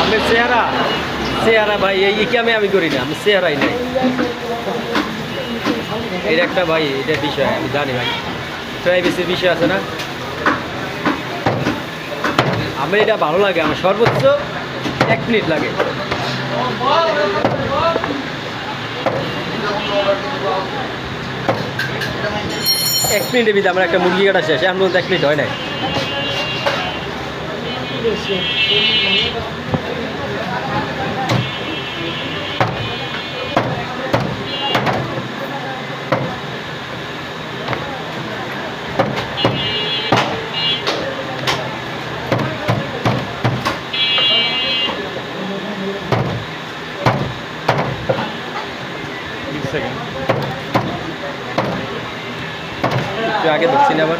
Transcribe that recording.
আমি চেহারা চেহারা ভাই, এই কি আমি আমি করি না, আমি চেহারাই নাই। এর একটা ভাই, এটা বিষয়, আমি জানি ভাই। প্রাইভেসির বিষয় আছে না? আমার এটা ভালো লাগে, আমার সর্বোচ্চ এক মিনিট লাগে। এক মিনিটের ভিতরে আমার একটা মুরগি কাটা শেষ, এখন এক মিনিট হয় নাই। একটু আগে দেখছি না আবার